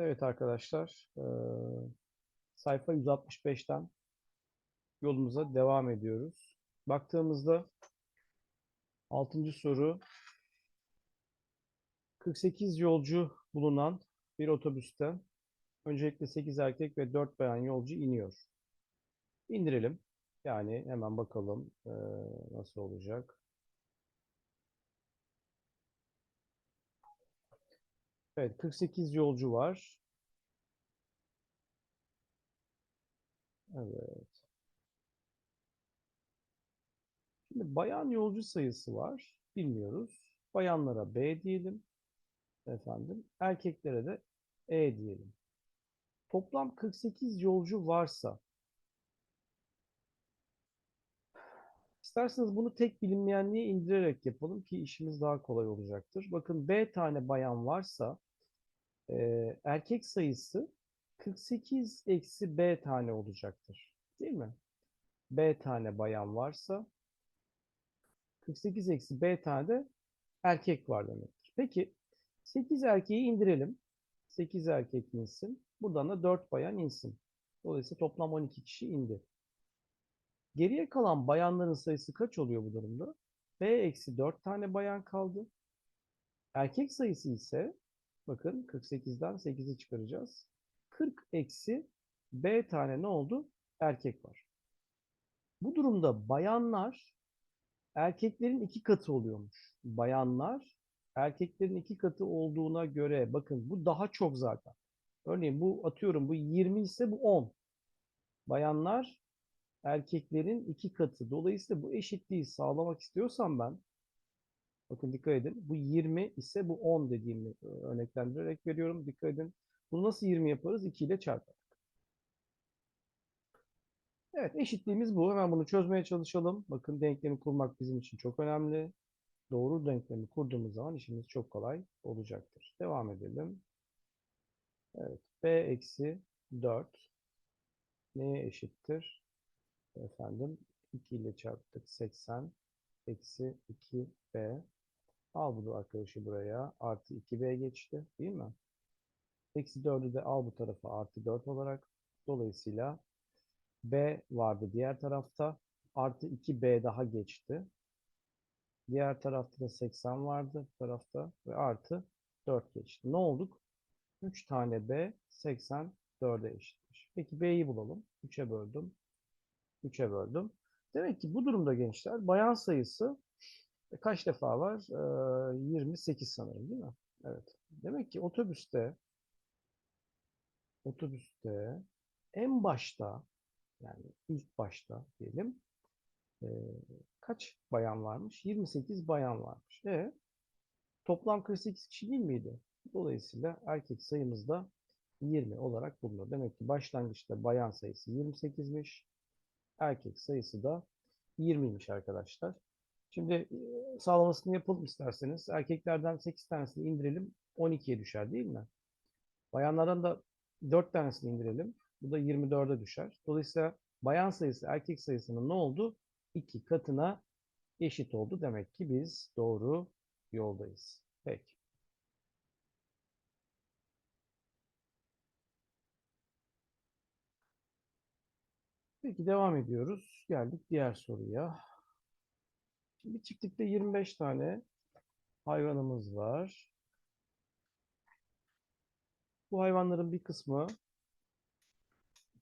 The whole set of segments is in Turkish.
Evet arkadaşlar, eee, sayfa 165'ten yolumuza devam ediyoruz. Baktığımızda 6. soru 48 yolcu bulunan bir otobüste öncelikle 8 erkek ve 4 bayan yolcu iniyor. İndirelim. Yani hemen bakalım eee, nasıl olacak. Evet, 48 yolcu var. Evet. Şimdi bayan yolcu sayısı var. Bilmiyoruz. Bayanlara B diyelim. Efendim. Erkeklere de E diyelim. Toplam 48 yolcu varsa isterseniz bunu tek bilinmeyenliğe indirerek yapalım ki işimiz daha kolay olacaktır. Bakın B tane bayan varsa e, erkek sayısı 48 eksi B tane olacaktır. Değil mi? B tane bayan varsa 48 eksi B tane de erkek var demektir. Peki 8 erkeği indirelim. 8 erkek insin. Buradan da 4 bayan insin. Dolayısıyla toplam 12 kişi indi. Geriye kalan bayanların sayısı kaç oluyor bu durumda? B eksi 4 tane bayan kaldı. Erkek sayısı ise bakın 48'den 8'i çıkaracağız. 40 eksi B tane ne oldu? Erkek var. Bu durumda bayanlar erkeklerin iki katı oluyormuş. Bayanlar erkeklerin iki katı olduğuna göre bakın bu daha çok zaten. Örneğin bu atıyorum bu 20 ise bu 10. Bayanlar erkeklerin iki katı. Dolayısıyla bu eşitliği sağlamak istiyorsam ben bakın dikkat edin bu 20 ise bu 10 dediğimi e, örneklendirerek veriyorum. Dikkat edin. Bunu nasıl 20 yaparız? 2 ile çarparak. Evet eşitliğimiz bu. Hemen bunu çözmeye çalışalım. Bakın denklemi kurmak bizim için çok önemli. Doğru denklemi kurduğumuz zaman işimiz çok kolay olacaktır. Devam edelim. Evet. B eksi 4 neye eşittir? Efendim 2 ile çarptık 80 eksi 2B. Al bunu arkadaşı buraya. Artı 2B geçti. Değil mi? Eksi 4'ü de al bu tarafa artı 4 olarak. Dolayısıyla B vardı diğer tarafta. Artı 2B daha geçti. Diğer tarafta da 80 vardı tarafta ve artı 4 geçti. Ne olduk? 3 tane B 84'e eşitmiş. Peki B'yi bulalım. 3'e böldüm. 3'e böldüm. Demek ki bu durumda gençler bayan sayısı kaç defa var? Ee, 28 sanırım değil mi? Evet. Demek ki otobüste otobüste en başta yani ilk başta diyelim e, kaç bayan varmış? 28 bayan varmış. E, toplam 48 kişi değil miydi? Dolayısıyla erkek sayımız da 20 olarak bulunur. Demek ki başlangıçta bayan sayısı 28'miş. Erkek sayısı da 20'ymiş arkadaşlar. Şimdi e, sağlamasını yapalım isterseniz. Erkeklerden 8 tanesini indirelim. 12'ye düşer değil mi? Bayanlardan da 4 tanesini indirelim. Bu da 24'e düşer. Dolayısıyla bayan sayısı erkek sayısının ne oldu? 2 katına eşit oldu. Demek ki biz doğru yoldayız. Peki. Peki devam ediyoruz. Geldik diğer soruya. Şimdi çiftlikte 25 tane hayvanımız var. Bu hayvanların bir kısmı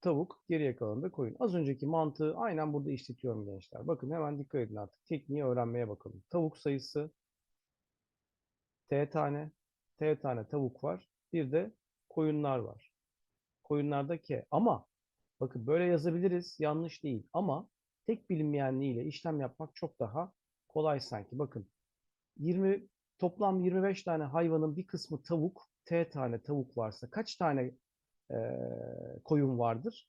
tavuk, geriye kalanı da koyun. Az önceki mantığı aynen burada işletiyorum gençler. Bakın hemen dikkat edin artık. Tekniği öğrenmeye bakalım. Tavuk sayısı T tane, T tane tavuk var. Bir de koyunlar var. Koyunlarda K. Ama bakın böyle yazabiliriz. Yanlış değil. Ama tek bilinmeyenliğiyle işlem yapmak çok daha kolay sanki. Bakın 20 toplam 25 tane hayvanın bir kısmı tavuk, T tane tavuk varsa kaç tane e, koyun vardır?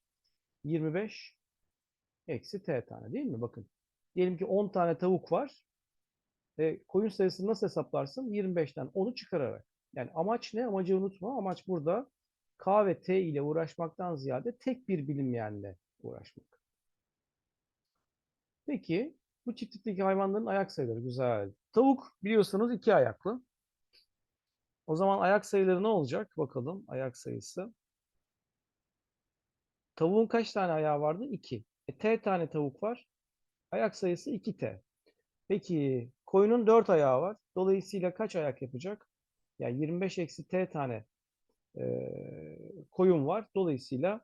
25 eksi T tane değil mi? Bakın. Diyelim ki 10 tane tavuk var. E, koyun sayısını nasıl hesaplarsın? 25'ten 10'u çıkararak. Yani amaç ne? Amacı unutma. Amaç burada K ve T ile uğraşmaktan ziyade tek bir bilinmeyenle uğraşmak. Peki bu çiftlikteki hayvanların ayak sayıları güzel. Tavuk biliyorsunuz iki ayaklı. O zaman ayak sayıları ne olacak? Bakalım ayak sayısı. Tavuğun kaç tane ayağı vardı? 2. E, T tane tavuk var. Ayak sayısı 2T. Peki koyunun 4 ayağı var. Dolayısıyla kaç ayak yapacak? Yani 25 eksi T tane e, koyun var. Dolayısıyla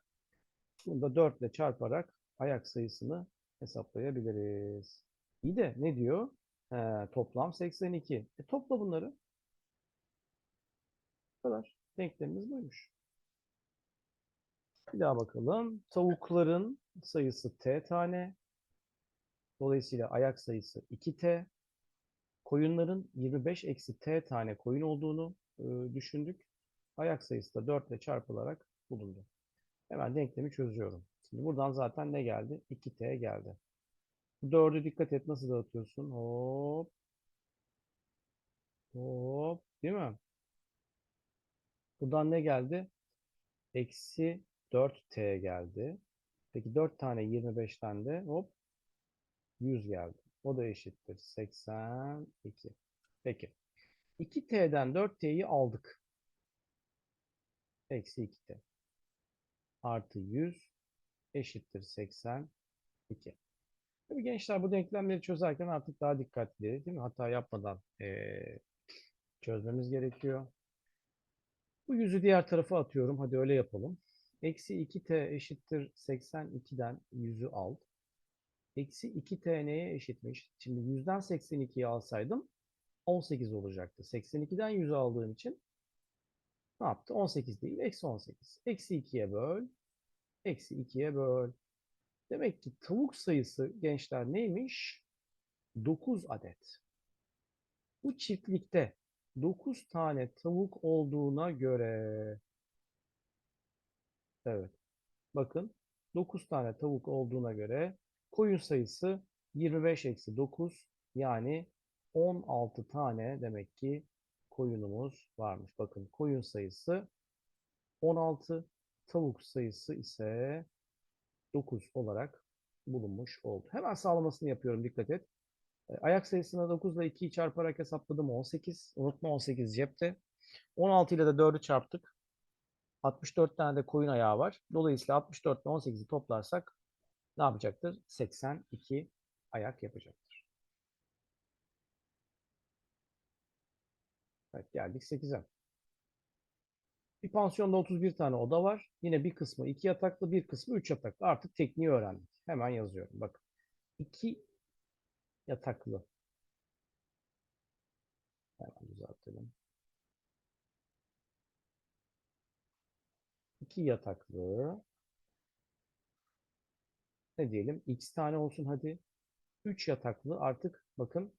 bunu da 4 ile çarparak ayak sayısını hesaplayabiliriz. İyi de ne diyor? He, toplam 82. E, topla bunları. Kadar. Denklemimiz buymuş. Bir daha bakalım. Tavukların sayısı T tane. Dolayısıyla ayak sayısı 2T. Koyunların 25 eksi T tane koyun olduğunu e, düşündük. Ayak sayısı da 4 ile çarpılarak bulundu. Hemen denklemi çözüyorum. Şimdi buradan zaten ne geldi? 2T geldi. Bu 4'ü dikkat et nasıl dağıtıyorsun? Hop. Hop. Değil mi? Buradan ne geldi? Eksi 4T geldi. Peki 4 tane 25'ten de hop 100 geldi. O da eşittir. 82. Peki. 2T'den 4T'yi aldık. Eksi 2T. Artı 100 eşittir 82. Tabii gençler bu denklemleri çözerken artık daha dikkatli değil mi? Hata yapmadan eee, çözmemiz gerekiyor. Bu yüzü diğer tarafa atıyorum. Hadi öyle yapalım. Eksi 2t eşittir 82'den 100'ü al. Eksi 2t neye eşitmiş? Şimdi 100'den 82'yi alsaydım 18 olacaktı. 82'den 100'ü aldığım için ne yaptı? 18 değil, eksi 18. Eksi 2'ye böl. Eksi 2'ye böl. Demek ki tavuk sayısı gençler neymiş? 9 adet. Bu çiftlikte 9 tane tavuk olduğuna göre evet bakın 9 tane tavuk olduğuna göre koyun sayısı 25 eksi 9 yani 16 tane demek ki koyunumuz varmış. Bakın koyun sayısı 16 tavuk sayısı ise 9 olarak bulunmuş oldu. Hemen sağlamasını yapıyorum dikkat et. Ayak sayısına 9 ile 2'yi çarparak hesapladım 18. Unutma 18 cepte. 16 ile de 4'ü çarptık. 64 tane de koyun ayağı var. Dolayısıyla 64 ile 18'i toplarsak ne yapacaktır? 82 ayak yapacaktır. Evet geldik 8'e. Bir pansiyonda 31 tane oda var. Yine bir kısmı 2 yataklı, bir kısmı 3 yataklı. Artık tekniği öğrendik. Hemen yazıyorum. Bakın. 2 yataklı. Hemen düzeltelim. 2 yataklı. Ne diyelim? X tane olsun hadi. 3 yataklı artık bakın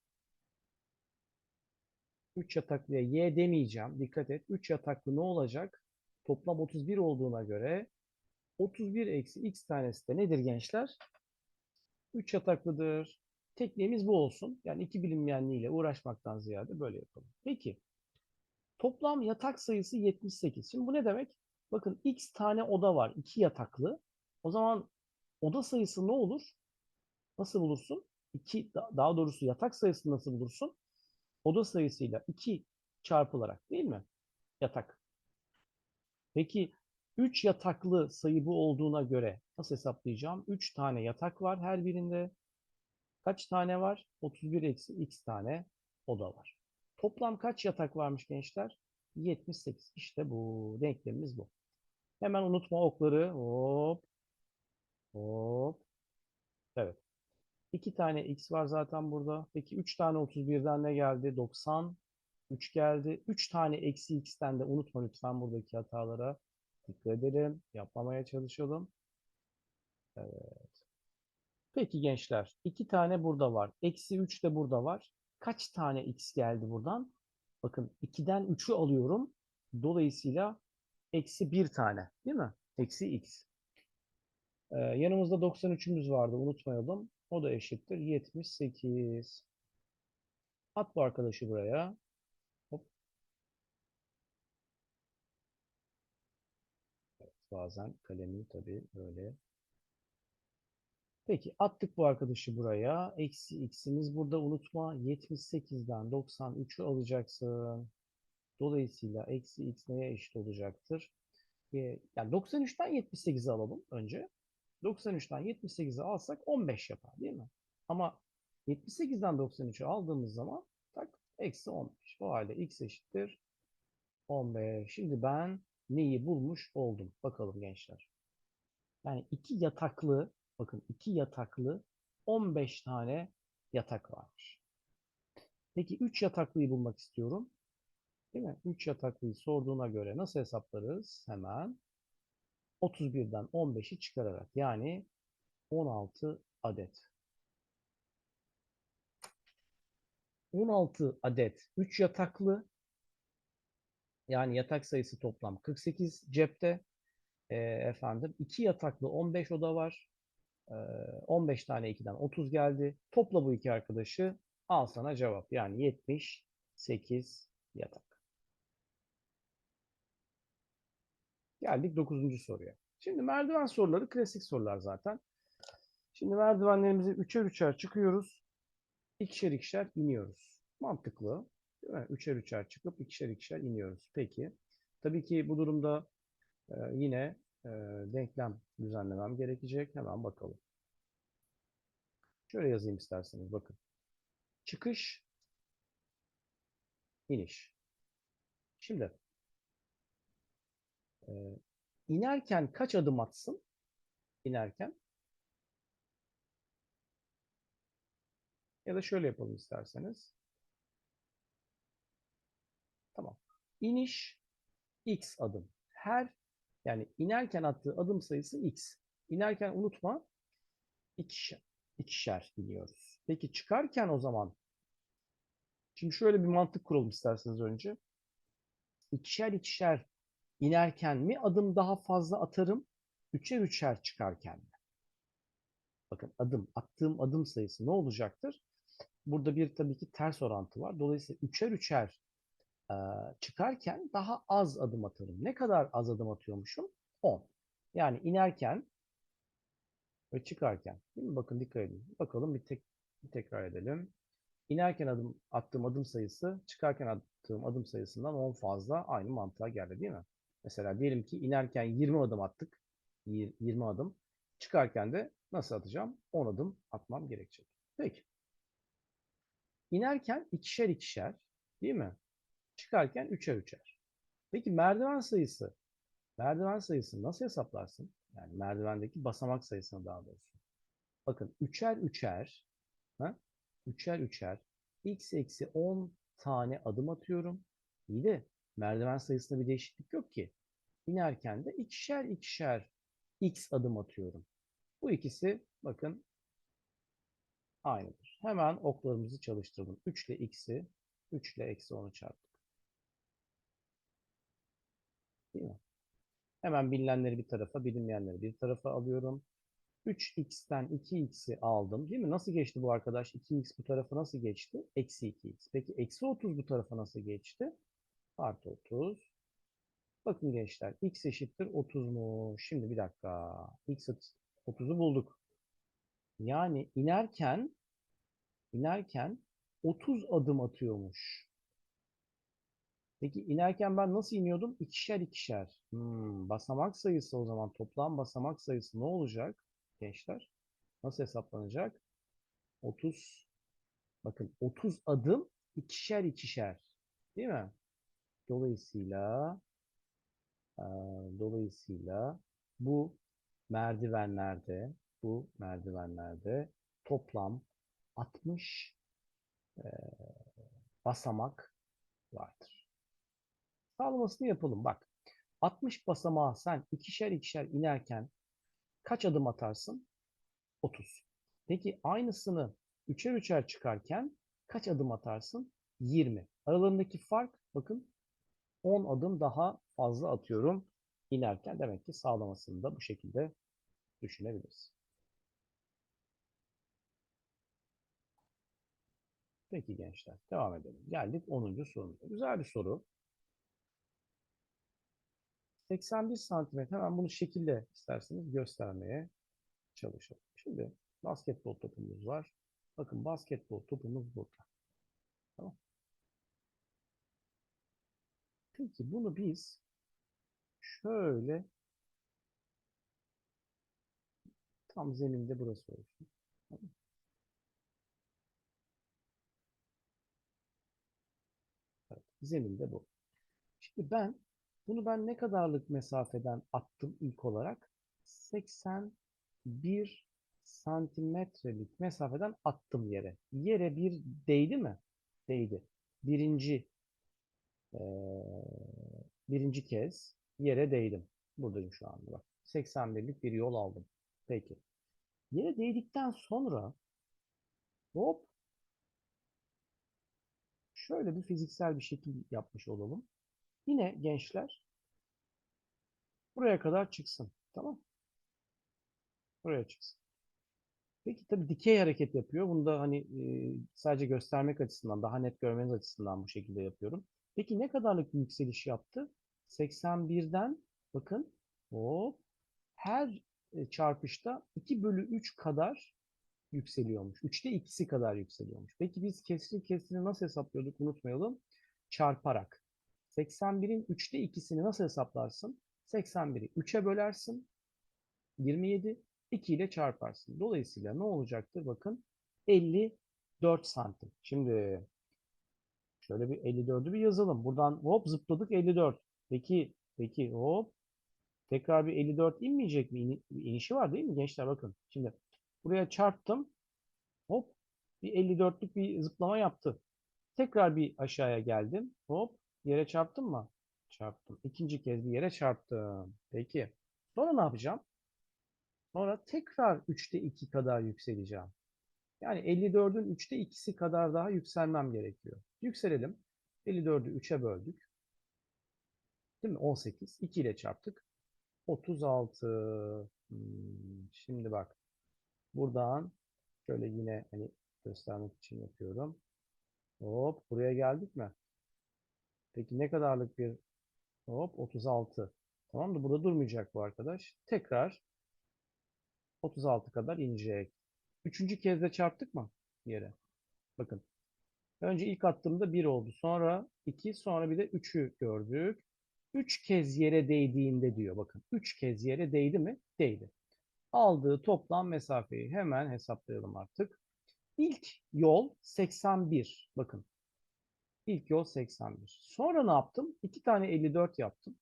3 yataklıya Y demeyeceğim. Dikkat et. 3 yataklı ne olacak? Toplam 31 olduğuna göre 31 eksi X tanesi de nedir gençler? 3 yataklıdır. Tekniğimiz bu olsun. Yani iki bilinmeyenliğiyle uğraşmaktan ziyade böyle yapalım. Peki. Toplam yatak sayısı 78. Şimdi bu ne demek? Bakın X tane oda var. 2 yataklı. O zaman oda sayısı ne olur? Nasıl bulursun? 2 daha doğrusu yatak sayısını nasıl bulursun? Oda sayısıyla 2 çarpılarak değil mi? Yatak. Peki 3 yataklı sayı bu olduğuna göre nasıl hesaplayacağım? 3 tane yatak var her birinde. Kaç tane var? 31 eksi x tane oda var. Toplam kaç yatak varmış gençler? 78. İşte bu. Denklemimiz bu. Hemen unutma okları. Hop. Hop. Evet. 2 tane x var zaten burada. Peki 3 tane 31'den ne geldi? 90. 3 geldi. 3 tane eksi x'ten de unutma lütfen buradaki hatalara. Dikkat edelim. Yapmamaya çalışalım. Evet. Peki gençler. 2 tane burada var. Eksi 3 de burada var. Kaç tane x geldi buradan? Bakın 2'den 3'ü alıyorum. Dolayısıyla eksi 1 tane. Değil mi? Eksi x. Ee, yanımızda 93'ümüz vardı. Unutmayalım. O da eşittir. 78. At bu arkadaşı buraya. Hop. Evet, bazen kalemi tabii böyle. Peki attık bu arkadaşı buraya. Eksi x'imiz burada unutma. 78'den 93'ü alacaksın. Dolayısıyla eksi x neye eşit olacaktır? Ee, yani 93'ten 78'i alalım önce. 93'ten 78'i alsak 15 yapar değil mi? Ama 78'den 93'ü aldığımız zaman tak eksi 15. O halde x eşittir 15. Şimdi ben neyi bulmuş oldum? Bakalım gençler. Yani iki yataklı, bakın iki yataklı 15 tane yatak varmış. Peki 3 yataklıyı bulmak istiyorum. Değil mi? 3 yataklıyı sorduğuna göre nasıl hesaplarız? Hemen 31'den 15'i çıkararak yani 16 adet. 16 adet 3 yataklı yani yatak sayısı toplam 48 cepte. E, efendim 2 yataklı 15 oda var. E, 15 tane 2'den 30 geldi. Topla bu iki arkadaşı al sana cevap. Yani 78 yatak. Geldik 9. soruya. Şimdi merdiven soruları klasik sorular zaten. Şimdi merdivenlerimizi üçer üçer çıkıyoruz. İkişer ikişer iniyoruz. Mantıklı. Değil mi? Üçer üçer çıkıp ikişer ikişer iniyoruz. Peki. Tabii ki bu durumda yine e, denklem düzenlemem gerekecek. Hemen bakalım. Şöyle yazayım isterseniz. Bakın. Çıkış, iniş. Şimdi e, inerken kaç adım atsın? İnerken. Ya da şöyle yapalım isterseniz. Tamam. İniş x adım. Her yani inerken attığı adım sayısı x. İnerken unutma ikişer, ikişer iniyoruz. Peki çıkarken o zaman şimdi şöyle bir mantık kuralım isterseniz önce. İkişer ikişer inerken mi adım daha fazla atarım? Üçer üçer çıkarken mi? Bakın adım, attığım adım sayısı ne olacaktır? Burada bir tabii ki ters orantı var. Dolayısıyla üçer üçer çıkarken daha az adım atarım. Ne kadar az adım atıyormuşum? 10. Yani inerken ve çıkarken. Değil mi? Bakın dikkat edin. Bakalım bir, tek, bir tekrar edelim. İnerken adım, attığım adım sayısı çıkarken attığım adım sayısından 10 fazla aynı mantığa geldi değil mi? Mesela diyelim ki inerken 20 adım attık. 20 adım. Çıkarken de nasıl atacağım? 10 adım atmam gerekecek. Peki. İnerken ikişer ikişer değil mi? Çıkarken üçer üçer. Peki merdiven sayısı? Merdiven sayısı nasıl hesaplarsın? Yani merdivendeki basamak sayısını daha doğrusu. Bakın üçer üçer ha? üçer üçer x eksi 10 tane adım atıyorum. İyi de merdiven sayısında bir değişiklik yok ki. İnerken de ikişer ikişer x adım atıyorum. Bu ikisi bakın aynıdır. Hemen oklarımızı çalıştıralım. 3 ile x'i 3 ile eksi 10'u çarptık. Değil mi? Hemen bilinenleri bir tarafa, bilinmeyenleri bir tarafa alıyorum. 3x'ten 2x'i aldım. Değil mi? Nasıl geçti bu arkadaş? 2x bu tarafa nasıl geçti? Eksi 2x. Peki eksi 30 bu tarafa nasıl geçti? Artı 30. Bakın gençler x eşittir 30 mu? Şimdi bir dakika. x 30'u bulduk. Yani inerken inerken 30 adım atıyormuş. Peki inerken ben nasıl iniyordum? İkişer ikişer. Hmm, basamak sayısı o zaman toplam basamak sayısı ne olacak gençler? Nasıl hesaplanacak? 30 bakın 30 adım ikişer ikişer. Değil mi? Dolayısıyla e, dolayısıyla bu merdivenlerde bu merdivenlerde toplam 60 e, basamak vardır. Sağlamasını yapalım. Bak 60 basamağa sen ikişer ikişer inerken kaç adım atarsın? 30. Peki aynısını üçer üçer çıkarken kaç adım atarsın? 20. Aralarındaki fark bakın 10 adım daha fazla atıyorum inerken. Demek ki sağlamasını da bu şekilde düşünebiliriz. Peki gençler devam edelim. Geldik 10. sorumuza. Güzel bir soru. 81 santimetre hemen bunu şekilde isterseniz göstermeye çalışalım. Şimdi basketbol topumuz var. Bakın basketbol topumuz burada. Tamam. Peki bunu biz şöyle tam zeminde burası olsun. Tamam. Evet, zeminde bu. Şimdi ben bunu ben ne kadarlık mesafeden attım ilk olarak? 81 santimetrelik mesafeden attım yere. Yere bir değdi mi? Değdi. Birinci eee, birinci kez yere değdim. Buradayım şu anda bak. 81'lik bir yol aldım. Peki. Yere değdikten sonra hop şöyle bir fiziksel bir şekil yapmış olalım. Yine gençler buraya kadar çıksın. Tamam. Buraya çıksın. Peki tabii dikey hareket yapıyor. Bunu da hani e, sadece göstermek açısından, daha net görmeniz açısından bu şekilde yapıyorum. Peki ne kadarlık bir yükseliş yaptı? 81'den bakın hop her e, çarpışta 2 bölü 3 kadar yükseliyormuş. 3'te 2'si kadar yükseliyormuş. Peki biz kesri kesrini nasıl hesaplıyorduk unutmayalım. Çarparak. 81'in 3'te 2'sini nasıl hesaplarsın? 81'i 3'e bölersin. 27. 2 ile çarparsın. Dolayısıyla ne olacaktır? Bakın 54 santim. Şimdi şöyle bir 54'ü bir yazalım. Buradan hop zıpladık 54. Peki peki hop tekrar bir 54 inmeyecek mi? İni- inişi var değil mi gençler? Bakın. Şimdi buraya çarptım. Hop bir 54'lük bir zıplama yaptı. Tekrar bir aşağıya geldim. Hop yere çarptım mı? Çarptım. İkinci kez bir yere çarptım. Peki. Sonra ne yapacağım? Sonra tekrar 3'te 2 kadar yükseleceğim. Yani 54'ün 3'te 2'si kadar daha yükselmem gerekiyor. Yükselelim. 54'ü 3'e böldük. Değil mi? 18. 2 ile çarptık. 36. Hmm, Şimdi bak. Buradan şöyle yine hani göstermek için yapıyorum. Hop buraya geldik mi? Peki ne kadarlık bir hop 36. Tamam da burada durmayacak bu arkadaş. Tekrar 36 kadar inecek. Üçüncü kez de çarptık mı yere? Bakın. Önce ilk attığımda 1 oldu. Sonra 2, sonra bir de 3'ü gördük. 3 kez yere değdiğinde diyor. Bakın 3 kez yere değdi mi? Değdi. Aldığı toplam mesafeyi hemen hesaplayalım artık. İlk yol 81. Bakın. İlk yol 81. Sonra ne yaptım? 2 tane 54 yaptım.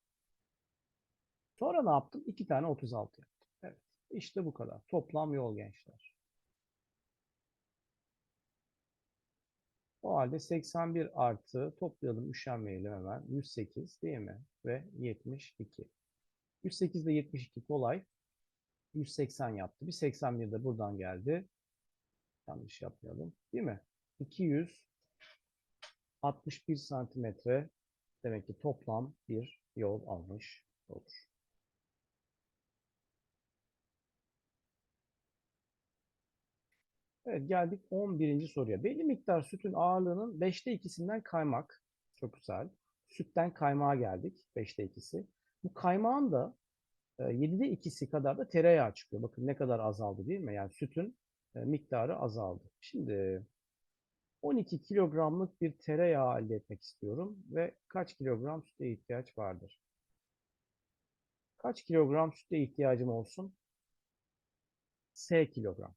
Sonra ne yaptım? 2 tane 36 yaptım. Evet. İşte bu kadar. Toplam yol gençler. O halde 81 artı toplayalım üşenmeyelim hemen. 108 değil mi? Ve 72. 108 ile 72 kolay. 180 yaptı. Bir 81 de buradan geldi. Yanlış yapmayalım. Değil mi? 261 santimetre demek ki toplam bir yol almış olur. Evet geldik 11. soruya. Belli miktar sütün ağırlığının 5'te 2'sinden kaymak. Çok güzel. Sütten kaymağa geldik. 5'te 2'si. Bu kaymağın da e, 7'de 2'si kadar da tereyağı çıkıyor. Bakın ne kadar azaldı değil mi? Yani sütün e, miktarı azaldı. Şimdi 12 kilogramlık bir tereyağı elde etmek istiyorum ve kaç kilogram süte ihtiyaç vardır? Kaç kilogram süte ihtiyacım olsun? S kilogram.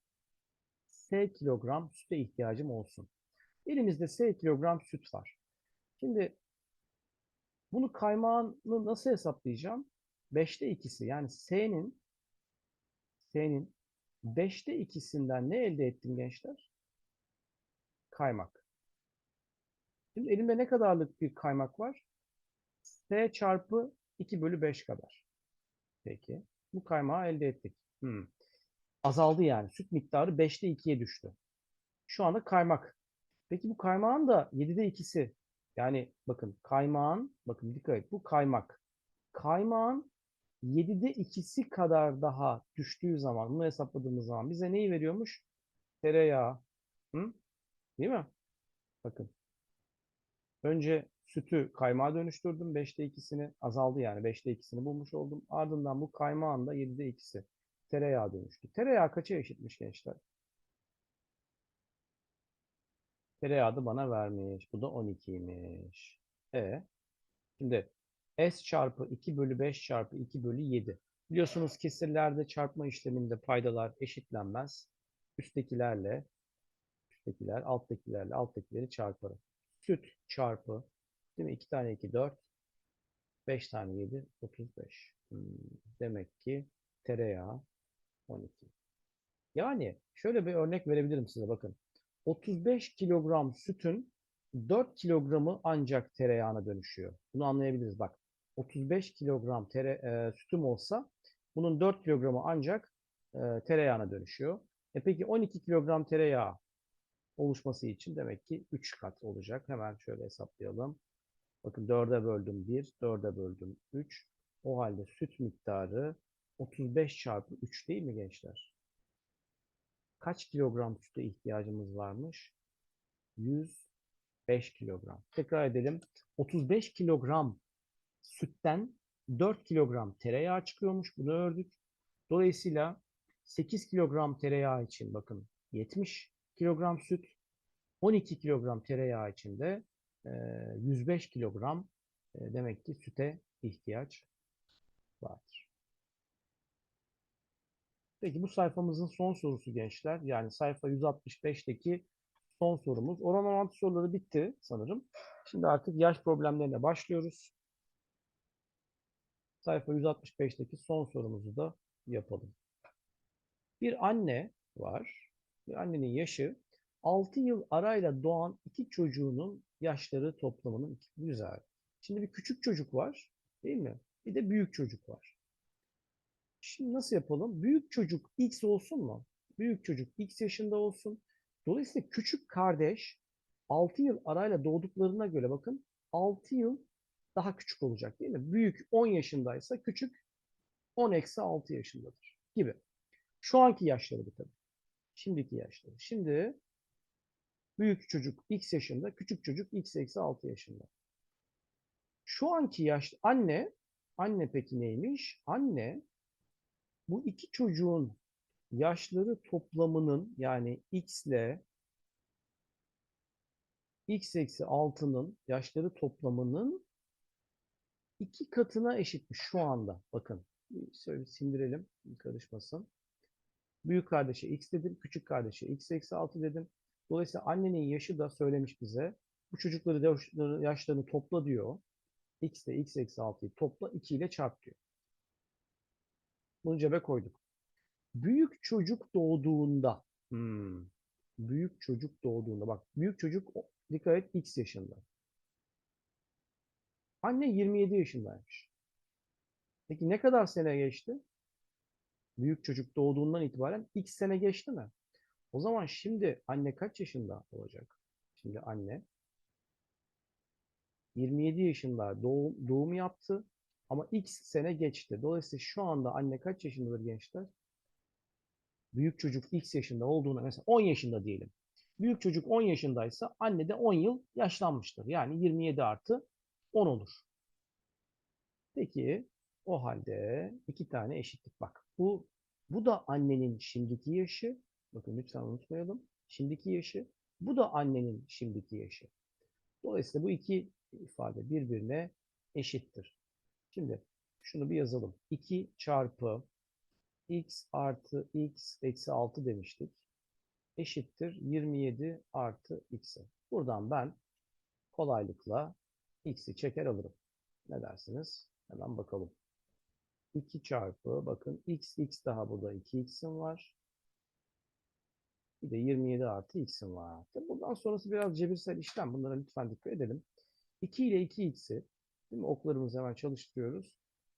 S kilogram süte ihtiyacım olsun. Elimizde S kilogram süt var. Şimdi bunu kaymağını nasıl hesaplayacağım? 5'te 2'si yani S'nin S'nin 5'te 2'sinden ne elde ettim gençler? Kaymak. Şimdi elimde ne kadarlık bir kaymak var? S çarpı 2 bölü 5 kadar. Peki. Bu kaymağı elde ettik. Hmm. Azaldı yani. Süt miktarı 5'te 2'ye düştü. Şu anda kaymak. Peki bu kaymağın da 7'de 2'si. Yani bakın kaymağın, bakın dikkat et bu kaymak. Kaymağın 7'de 2'si kadar daha düştüğü zaman, bunu hesapladığımız zaman bize neyi veriyormuş? Tereyağı. Hı? Değil mi? Bakın. Önce sütü kaymağa dönüştürdüm. 5'te 2'sini azaldı yani. 5'te 2'sini bulmuş oldum. Ardından bu kaymağın da 7'de 2'si tereyağı dönüştü. Tereyağı kaça eşitmiş gençler? Tereyağı da bana vermiş. Bu da 12'ymiş. E Şimdi S çarpı 2 bölü 5 çarpı 2 bölü 7. Biliyorsunuz kesirlerde çarpma işleminde paydalar eşitlenmez. Üsttekilerle üsttekiler alttakilerle alttakileri çarparım. Süt çarpı değil mi? 2 tane 2 4 5 tane 7 35. Hmm, demek ki tereyağı 12. Yani şöyle bir örnek verebilirim size bakın. 35 kilogram sütün 4 kilogramı ancak tereyağına dönüşüyor. Bunu anlayabiliriz bak. 35 kilogram tere, e, sütüm olsa bunun 4 kilogramı ancak e, tereyağına dönüşüyor. E peki 12 kilogram tereyağı oluşması için demek ki 3 kat olacak. Hemen şöyle hesaplayalım. Bakın 4'e böldüm 1, 4'e böldüm 3. O halde süt miktarı 35 çarpı 3 değil mi gençler? Kaç kilogram süte ihtiyacımız varmış? 105 kilogram. Tekrar edelim. 35 kilogram sütten 4 kilogram tereyağı çıkıyormuş. Bunu ördük. Dolayısıyla 8 kilogram tereyağı için bakın 70 kilogram süt, 12 kilogram tereyağı için de e, 105 kilogram e, demek ki süte ihtiyaç vardır. Peki bu sayfamızın son sorusu gençler. Yani sayfa 165'teki son sorumuz. Oran orantı soruları bitti sanırım. Şimdi artık yaş problemlerine başlıyoruz. Sayfa 165'teki son sorumuzu da yapalım. Bir anne var. Bir annenin yaşı 6 yıl arayla doğan iki çocuğunun yaşları toplamının iki- güzel. Şimdi bir küçük çocuk var, değil mi? Bir de büyük çocuk var. Şimdi nasıl yapalım? Büyük çocuk X olsun mu? Büyük çocuk X yaşında olsun. Dolayısıyla küçük kardeş 6 yıl arayla doğduklarına göre bakın 6 yıl daha küçük olacak değil mi? Büyük 10 yaşındaysa küçük 10 eksi 6 yaşındadır gibi. Şu anki yaşları bu tabii. Şimdiki yaşları. Şimdi büyük çocuk X yaşında, küçük çocuk X eksi 6 yaşında. Şu anki yaş anne, anne peki neymiş? Anne bu iki çocuğun yaşları toplamının yani X ile X eksi 6'nın yaşları toplamının iki katına eşitmiş şu anda. Bakın şöyle sindirelim karışmasın. Büyük kardeşe x dedim, küçük kardeşe x eksi 6 dedim. Dolayısıyla annenin yaşı da söylemiş bize. Bu çocukları yaşlarını topla diyor. x ile x eksi 6'yı topla 2 ile çarp diyor. Bunu cebe koyduk. Büyük çocuk doğduğunda hmm, büyük çocuk doğduğunda bak büyük çocuk dikkat et x yaşında. Anne 27 yaşındaymış. Peki ne kadar sene geçti? Büyük çocuk doğduğundan itibaren x sene geçti mi? O zaman şimdi anne kaç yaşında olacak? Şimdi anne 27 yaşında doğum, doğum yaptı ama x sene geçti. Dolayısıyla şu anda anne kaç yaşındadır gençler? Büyük çocuk x yaşında olduğuna mesela 10 yaşında diyelim. Büyük çocuk 10 yaşındaysa anne de 10 yıl yaşlanmıştır. Yani 27 artı 10 olur. Peki o halde iki tane eşitlik bak. Bu bu da annenin şimdiki yaşı. Bakın lütfen unutmayalım. Şimdiki yaşı. Bu da annenin şimdiki yaşı. Dolayısıyla bu iki ifade birbirine eşittir. Şimdi şunu bir yazalım. 2 çarpı x artı x eksi 6 demiştik. Eşittir 27 artı x'e. Buradan ben kolaylıkla x'i çeker alırım. Ne dersiniz? Hemen bakalım. 2 çarpı bakın x x daha burada 2x'im var. Bir de 27 artı x'im var. Tabii buradan sonrası biraz cebirsel işlem. Bunlara lütfen dikkat edelim. 2 ile 2x'i değil mi? oklarımızı hemen çalıştırıyoruz.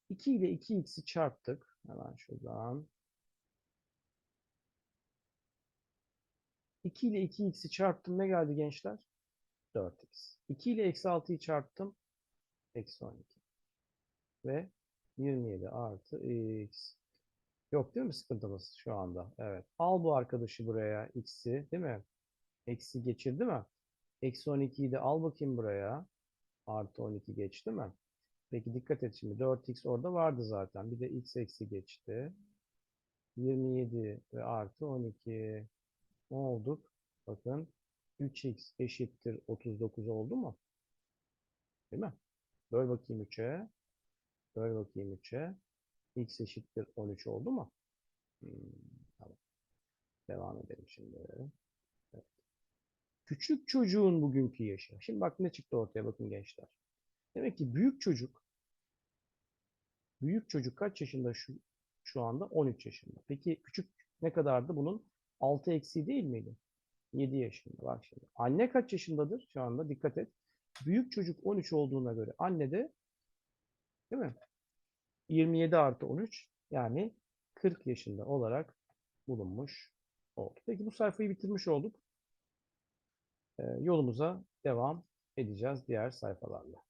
2 ile 2x'i çarptık. Hemen şuradan. 2 ile 2x'i çarptım. Ne geldi gençler? 4x. 2 ile eksi 6'yı çarptım. Eksi 12. Ve 27 artı x. Yok değil mi sıkıntımız şu anda? Evet. Al bu arkadaşı buraya x'i değil mi? Eksi geçirdi mi? Eksi 12'yi de al bakayım buraya. Artı 12 geçti mi? Peki dikkat et şimdi 4x orada vardı zaten. Bir de x eksi geçti. 27 ve artı 12. Ne olduk? Bakın 3x eşittir 39 oldu mu? Değil mi? Böl bakayım 3'e. Böl bakayım 3'e. X eşittir 13 oldu mu? Hmm, tamam. Devam edelim şimdi. Evet. Küçük çocuğun bugünkü yaşı. Şimdi bak ne çıktı ortaya bakın gençler. Demek ki büyük çocuk büyük çocuk kaç yaşında şu şu anda? 13 yaşında. Peki küçük ne kadardı bunun? 6 eksiği değil miydi? 7 yaşında. Bak şimdi. Anne kaç yaşındadır şu anda? Dikkat et. Büyük çocuk 13 olduğuna göre anne de değil mi? 27 artı 13 yani 40 yaşında olarak bulunmuş oldu. Peki bu sayfayı bitirmiş olduk. Ee, yolumuza devam edeceğiz diğer sayfalarla.